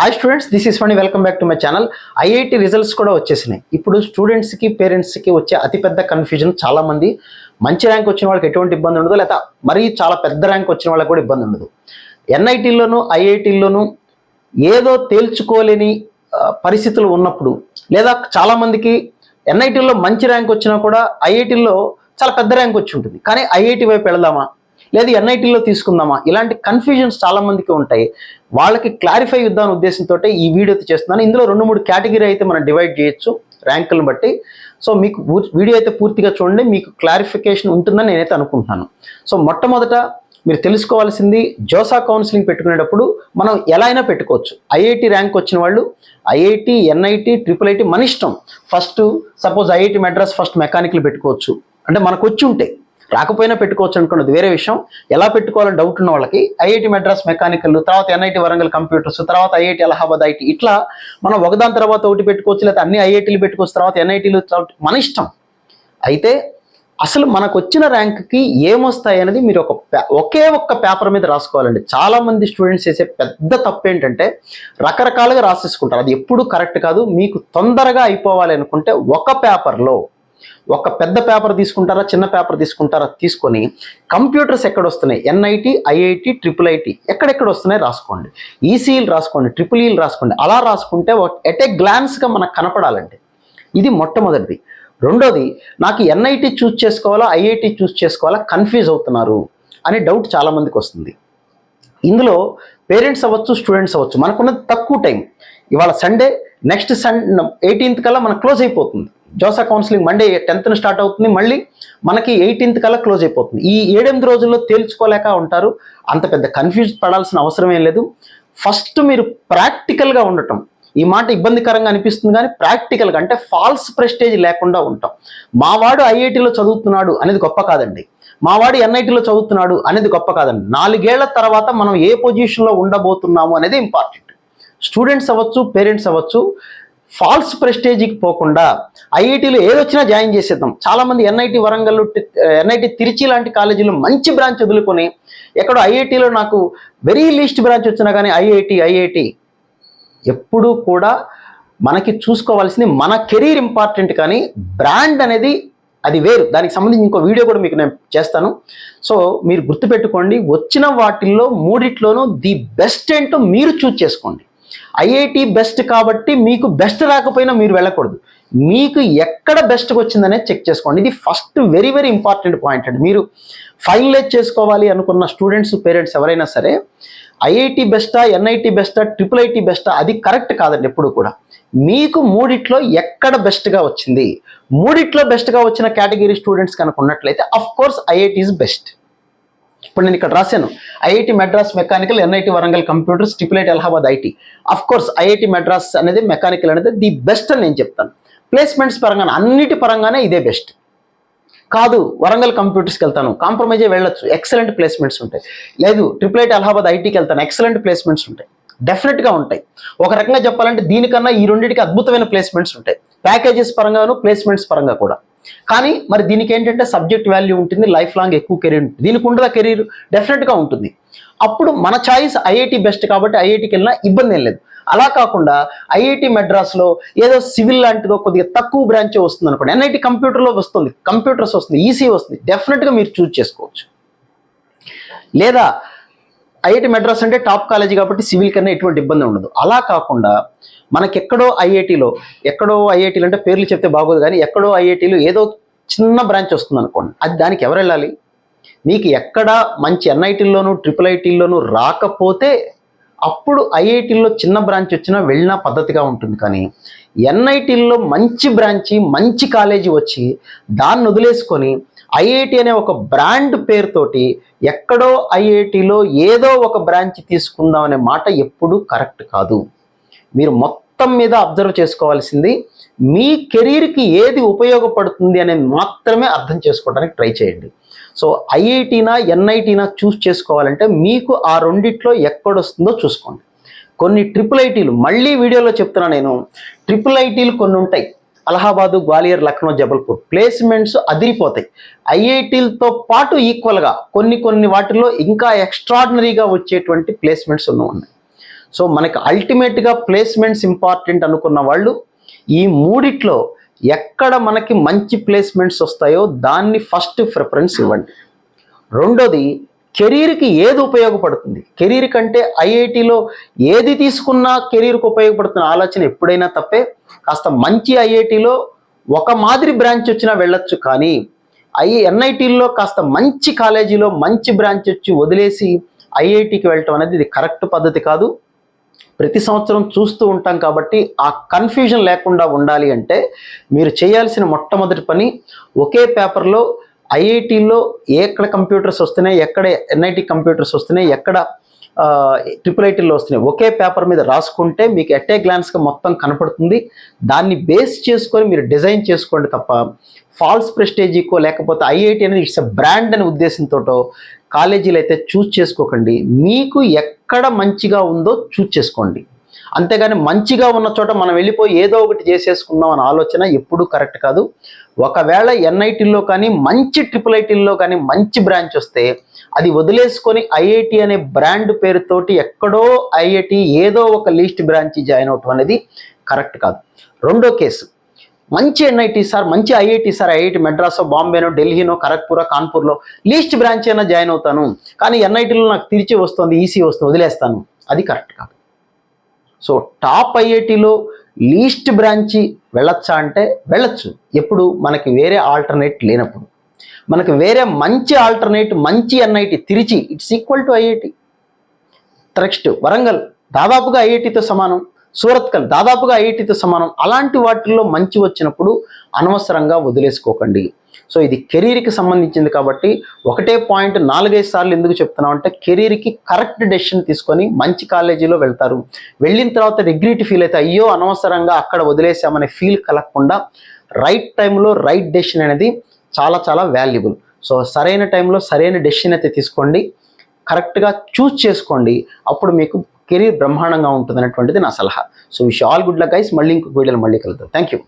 Hi students this is Fundi welcome back to my channel IIT results కూడా వచ్చేసినాయి. ఇప్పుడు స్టూడెంట్స్కి పేరెంట్స్కి వచ్చే అతిపెద్ద కన్ఫ్యూజన్ చాలామంది మంచి ర్యాంక్ వచ్చిన వాళ్ళకి ఎటువంటి ఇబ్బంది ఉండదు. లేదా మరీ చాలా పెద్ద ర్యాంక్ వచ్చిన వాళ్ళకి కూడా ఇబ్బంది ఉండదు. ఎన్ఐటీల్లోనూ ఐఐటీల్లోనూ ఏదో తేల్చుకోలేని పరిస్థితులు ఉన్నప్పుడు లేదా చాలామందికి ఎన్ఐటీల్లో మంచి ర్యాంక్ వచ్చినా కూడా ఐఐటీల్లో చాలా పెద్ద ర్యాంక్ వచ్చి ఉంటుంది. కానీ ఐఐటి వైపు వెళదామా? లేదు ఎన్ఐటీలో తీసుకుందామా? ఇలాంటి కన్ఫ్యూజన్స్ చాలా మందికి ఉంటాయి. వాళ్ళకి క్లారిఫై ఇద్దామనే ఉద్దేశంతో ఈ వీడియో అయితే చేస్తున్నాను. ఇందులో రెండు మూడు కేటగిరీ అయితే మనం డివైడ్ చేయొచ్చు ర్యాంకులను బట్టి. సో మీకు వీడియో అయితే పూర్తిగా చూడండి. మీకు క్లారిఫికేషన్ ఉంటుందని నేనైతే అనుకుంటున్నాను. సో మొట్టమొదట మీరు తెలుసుకోవాల్సింది జోసా కౌన్సిలింగ్ పెట్టుకునేటప్పుడు మనం ఎలా అయినా పెట్టుకోవచ్చు. ఐఐటి ర్యాంక్ వచ్చిన వాళ్ళు ఐఐటి ఎన్ఐటి ట్రిపుల్ ఐటి మన ఇష్టం. First suppose IIT Madras first mechanical పెట్టుకోవచ్చు. అంటే మనకు వచ్చి ఉంటాయి. రాకపోయినా పెట్టుకోవచ్చు అనుకున్నది. వేరే విషయం ఎలా పెట్టుకోవాలని డౌట్ ఉన్న వాళ్ళకి ఐఐటి మెడ్రాస్ మెకానికల్ తర్వాత ఎన్ఐటి వరంగల్ కంప్యూటర్స్ తర్వాత ఐఐటి అలహాబాద్ ఐటీ ఇట్లా మనం ఒకదాని తర్వాత ఒకటి పెట్టుకోవచ్చు లేదా అన్ని ఐఐటీలు పెట్టుకోవచ్చు తర్వాత ఎన్ఐటీలు మన ఇష్టం. అయితే అసలు మనకు వచ్చిన ర్యాంక్కి ఏమొస్తాయి అనేది మీరు ఒక పే- ఒకే ఒక్క పేపర్ మీద రాసుకోవాలండి. చాలామంది స్టూడెంట్స్ చేసే పెద్ద తప్పు ఏంటంటే రకరకాలుగా రాసేసుకుంటారు. అది ఎప్పుడు కరెక్ట్ కాదు. మీకు తొందరగా అయిపోవాలి అనుకుంటే ఒక పేపర్లో ఒక పెద్ద పేపర్ తీసుకుంటారా చిన్న పేపర్ తీసుకుంటారా తీసుకొని కంప్యూటర్స్ ఎక్కడ వస్తున్నాయి ఎన్ఐటి ఐఐటి ట్రిపుల్ ఐటి ఎక్కడెక్కడ వస్తున్నాయి రాసుకోండి. ఈసీఈలు రాసుకోండి ట్రిపుల్ ఈలు రాసుకోండి. అలా రాసుకుంటే ఎట్ ఏ గ్లాన్స్గా మనకు కనపడాలండి ఇది మొట్టమొదటిది. రెండోది నాకు ఎన్ఐటి చూస్ చేసుకోవాలా ఐఐటి చూస్ చేసుకోవాలా? కన్ఫ్యూజ్ అవుతున్నారు అనే డౌట్ చాలామందికి వస్తుంది. ఇందులో పేరెంట్స్ అవ్వచ్చు స్టూడెంట్స్ అవ్వచ్చు. మనకున్నది తక్కువ టైం ఇవాళ సండే నెక్స్ట్ సన్ ఎయిటీన్త్ కల్లా మనకు క్లోజ్ అయిపోతుంది. జోసా కౌన్సిలింగ్ మండే టెన్త్న స్టార్ట్ అవుతుంది. మళ్ళీ మనకి ఎయిటీన్త్ కల్లా క్లోజ్ అయిపోతుంది. ఈ ఏడెనిమిది రోజుల్లో తేల్చుకోలేక ఉంటారు. అంత పెద్ద కన్ఫ్యూజ్ పడాల్సిన అవసరం ఏం లేదు. ఫస్ట్ మీరు ప్రాక్టికల్గా ఉండటం. ఈ మాట ఇబ్బందికరంగా అనిపిస్తుంది కానీ ప్రాక్టికల్గా అంటే ఫాల్స్ ప్రెస్టేజ్ లేకుండా ఉంటాం మావాడు ఐఐటిలో చదువుతున్నాడు అనేది గొప్ప కాదండి. మావాడు ఎన్ఐటిలో చదువుతున్నాడు అనేది గొప్ప కాదండి. నాలుగేళ్ళ తర్వాత మనం ఏ పొజిషన్లో ఉండబోతున్నాము అనేది ఇంపార్టెంట్ స్టూడెంట్స్ అవ్వచ్చు పేరెంట్స్ అవ్వచ్చు ఫాల్స్ ప్రెస్టేజ్కి పోకుండా ఐఐటీలో ఏదొచ్చినా జాయిన్ చేసేద్దాం. చాలామంది ఎన్ఐటి వరంగల్ ఎన్ఐటి తిరుచి లాంటి కాలేజీలో మంచి బ్రాంచ్ వదులుకొని ఎక్కడో ఐఐటీలో నాకు వెరీ లీస్ట్ బ్రాంచ్ వచ్చినా కానీ ఐఐటి ఐఐటి ఎప్పుడూ కూడా మనకి చూసుకోవాల్సింది మన కెరీర్ ఇంపార్టెంట్ కానీ బ్రాండ్ అనేది అది వేరు. దానికి సంబంధించి ఇంకో వీడియో కూడా మీకు నేను చేస్తాను. సో మీరు గుర్తుపెట్టుకోండి వచ్చిన వాటిల్లో మూడిట్లోనూ ది బెస్ట్ ఏంటో మీరు చూజ్ చేసుకోండి. ఐఐటి బెస్ట్ కాబట్టి మీకు బెస్ట్ రాకపోయినా మీరు వెళ్ళకూడదు. మీకు ఎక్కడ బెస్ట్గా వచ్చిందనేది చెక్ చేసుకోండి. ఇది first very very important point అండి. మీరు ఫైనలైజ్ చేసుకోవాలి అనుకున్న స్టూడెంట్స్ పేరెంట్స్ ఎవరైనా సరే ఐఐటి బెస్టా ఎన్ఐటి బెస్టా ట్రిపుల్ ఐటి బెస్టా అది కరెక్ట్ కాదండి ఎప్పుడు కూడా. మీకు మూడిట్లో ఎక్కడ బెస్ట్గా వచ్చింది? మూడిట్లో బెస్ట్గా వచ్చిన కేటగిరీ స్టూడెంట్స్ కనుక ఉన్నట్లయితే of course IIT is best ఇప్పుడు నేను ఇక్కడ రాశాను. IIT Madras mechanical NIT Warangal computers stipulate Allahabad IT. Of course IIT Madras అనేది మెకానికల్ అనేది ది బెస్ట్ అని నేను చెప్తాను. ప్లేస్మెంట్స్ పరంగానే అన్నిటి పరంగానే ఇదే బెస్ట్ కాదు వరంగల్ కంప్యూటర్స్కి వెళ్తాను. కాంప్రమైజే వెళ్ళొచ్చు. ఎక్సలెంట్ ప్లేస్మెంట్స్ ఉంటాయి. లేదు ట్రిపుల్ అలహాబాద్ ఐటీకి వెళ్తాను. ఎక్సలెంట్ ప్లేస్మెంట్స్ ఉంటాయి. డెఫినెట్గా ఉంటాయి. ఒక రకంగా చెప్పాలంటే దీనికన్నా ఈ రెండింటికి అద్భుతమైన ప్లేస్మెంట్స్ ఉంటాయి. ప్యాకేజెస్ పరంగాను ప్లేస్మెంట్స్ పరంగా కూడా. కానీ మరి దీనికి ఏంటంటే సబ్జెక్ట్ వాల్యూ ఉంటుంది లైఫ్ లాంగ్ ఎక్కువ కెరీర్ ఉంటుంది. దీనికి ఉండదా కెరీర్ డెఫినెట్గా ఉంటుంది. అప్పుడు మన చాయిస్ ఐఐటి బెస్ట్ కాబట్టి ఐఐటికి వెళ్ళినా ఇబ్బంది ఏం లేదు. అలా కాకుండా ఐఐటి మెడ్రాస్లో ఏదో సివిల్ లాంటిదో కొద్దిగా తక్కువ బ్రాంచ్ వస్తుంది అనుకోండి. ఎన్ఐటి కంప్యూటర్లో వస్తుంది కంప్యూటర్స్ వస్తుంది ఈసీ వస్తుంది. డెఫినెట్గా మీరు చూజ్ చేసుకోవచ్చు. లేదా ఐఐటి మెడ్రాస్ అంటే టాప్ కాలేజీ కాబట్టి సివిల్ కన్నా ఎటువంటి ఇబ్బంది ఉండదు. అలా కాకుండా మనకెక్కడో ఐఐటిలో ఎక్కడో ఐఐటీలు అంటే పేర్లు చెప్తే బాగోదు కానీ ఎక్కడో ఐఐటీలో ఏదో చిన్న బ్రాంచ్ వస్తుంది అనుకోండి అది దానికి ఎవరు వెళ్ళాలి? మీకు ఎక్కడ మంచి ఎన్ఐటీల్లోనూ ట్రిపుల్ ఐటీల్లోనూ రాకపోతే అప్పుడు ఐఐటీల్లో చిన్న బ్రాంచ్ వచ్చినా వెళ్ళినా పద్ధతిగా ఉంటుంది కానీ ఎన్ఐటీల్లో మంచి బ్రాంచి మంచి కాలేజీ వచ్చి దాన్ని వదిలేసుకొని ఐఐటి అనే ఒక బ్రాండ్ పేరుతోటి ఎక్కడో ఐఐటిలో ఏదో ఒక బ్రాంచ్ తీసుకుందాం అనే మాట ఎప్పుడూ కరెక్ట్ కాదు. మీరు మొత్తం మీద అబ్జర్వ్ చేసుకోవాల్సింది మీ కెరీర్కి ఏది ఉపయోగపడుతుంది అనేది మాత్రమే అర్థం చేసుకోవడానికి ట్రై చేయండి. సో ఐఐటీనా ఎన్ఐటీనా చూస్ చేసుకోవాలంటే మీకు ఆ రెండిట్లో ఎక్కడొస్తుందో చూసుకోండి. కొన్ని ట్రిపుల్ ఐటీలు మళ్ళీ వీడియోలో చెప్తున్నా నేను. ట్రిపుల్ ఐటీలు కొన్ని ఉంటాయి. అలహాబాదు గ్వాలియర్ లక్నో జబల్పూర్. ప్లేస్మెంట్స్ అదిరిపోతాయి. ఐఐటీలతో పాటు ఈక్వల్గా కొన్ని కొన్ని వాటిల్లో ఇంకా ఎక్స్ట్రాడినరీగా వచ్చేటువంటి ప్లేస్మెంట్స్ ఉన్నాయి. సో మనకి అల్టిమేట్గా ప్లేస్మెంట్స్ ఇంపార్టెంట్ అనుకున్న వాళ్ళు ఈ మూడిట్లో ఎక్కడ మనకి మంచి ప్లేస్మెంట్స్ వస్తాయో దాన్ని ఫస్ట్ ప్రిఫరెన్స్ ఇవ్వండి. రెండోది కెరీర్కి ఏది ఉపయోగపడుతుంది? కెరీర్ కంటే ఐఐటిలో ఏది తీసుకున్నా కెరీర్కి ఉపయోగపడుతున్న ఆలోచన ఎప్పుడైనా తప్పే. కాస్త మంచి ఐఐటిలో ఒక మాదిరి బ్రాంచ్ వచ్చినా వెళ్ళొచ్చు కానీ ఐ ఎన్ఐటీల్లో కాస్త మంచి కాలేజీలో మంచి బ్రాంచ్ వచ్చి వదిలేసి ఐఐటికి వెళ్ళటం అనేది ఇది కరెక్ట్ పద్ధతి కాదు. ప్రతి సంవత్సరం చూస్తూ ఉంటాం కాబట్టి ఆ కన్ఫ్యూజన్ లేకుండా ఉండాలి అంటే మీరు చేయాల్సిన మొట్టమొదటి పని ఒకే పేపర్లో ఐఐటీలో ఎక్కడ కంప్యూటర్స్ వస్తున్నాయి ఎక్కడ ఎన్ఐటి కంప్యూటర్స్ వస్తున్నాయి ఎక్కడ ట్రిపుల్ ఐటీలో వస్తున్నాయి ఒకే పేపర్ మీద రాసుకుంటే మీకు ఎట్ ఏ గ్లాన్స్గా మొత్తం కనపడుతుంది. దాన్ని బేస్ చేసుకొని మీరు డిజైన్ చేసుకోండి తప్ప ఫాల్స్ ప్రెస్టేజీకో లేకపోతే ఐఐటి అనేది ఇట్స్ అ బ్రాండ్ అనే ఉద్దేశంతో కాలేజీలు అయితే చూస్ చేసుకోకండి. మీకు ఎక్కడ మంచిగా ఉందో చూస్ చేసుకోండి. అంతేగాని మంచిగా ఉన్న చోట మనం వెళ్ళిపోయి ఏదో ఒకటి చేసేసుకుందాం అనే ఆలోచన ఎప్పుడూ కరెక్ట్ కాదు. ఒకవేళ ఎన్ఐటీల్లో కానీ మంచి ట్రిపుల్ ఐటీల్లో కానీ మంచి బ్రాంచ్ వస్తే అది వదిలేసుకొని ఐఐటి అనే బ్రాండ్ పేరుతోటి ఎక్కడో ఐఐటి ఏదో ఒక లీస్ట్ బ్రాంచ్ జాయిన్ అవటం అనేది కరెక్ట్ కాదు. రెండో కేసు మంచి ఎన్ఐటి సార్ మంచి ఐఐటి సార్ ఐఐటి మెడ్రాసో బాంబేనో ఢిల్లీనో ఖరగ్పూరో కాన్పూర్లో లీస్ట్ బ్రాంచ్ అయినా జాయిన్ అవుతాను. కానీ ఎన్ఐటీలో నాకు తిరిచి వస్తుంది ఈసీ వస్తుంది వదిలేస్తాను. అది కరెక్ట్ కాదు. సో టాప్ ఐఐటిలో లీస్ట్ బ్రాంచి వెళ్ళొచ్చా అంటే వెళ్ళొచ్చు. ఎప్పుడు? మనకి వేరే ఆల్టర్నేట్ లేనప్పుడు. మనకి వేరే మంచి ఆల్టర్నేట్ మంచి NIT Trichy it's equal to IIT next Warangal దాదాపుగా ఐఐటితో సమానం. సూరత్కల్ దాదాపుగా ఐఐటితో సమానం. అలాంటి వాటిల్లో మంచి వచ్చినప్పుడు అనవసరంగా వదిలేసుకోకండి. సో ఇది కెరీర్కి సంబంధించింది కాబట్టి ఒకటే పాయింట్ నాలుగైదు సార్లు ఎందుకు చెప్తున్నాం అంటే కెరీర్కి కరెక్ట్ డెసిషన్ తీసుకొని మంచి కాలేజీలో వెళ్తారు. వెళ్ళిన తర్వాత రిగ్రెట్ ఫీల్ అయితే అయ్యో అనవసరంగా అక్కడ వదిలేసామనే ఫీల్ కలగకుండా రైట్ టైంలో రైట్ డెసిషన్ అనేది చాలా చాలా వాల్యుబుల్. సో సరైన టైంలో సరైన డెసిషన్ అయితే తీసుకోండి. కరెక్ట్గా చూస్ చేసుకోండి. అప్పుడు మీకు కెరీర్ బ్రహ్మాండంగా ఉంటుంది అనేటువంటిది నా సలహా. So wish all good luck guys. మళ్ళీ ఇంకొక వీడియోలో మళ్ళీ కలుద్దాం. Thank you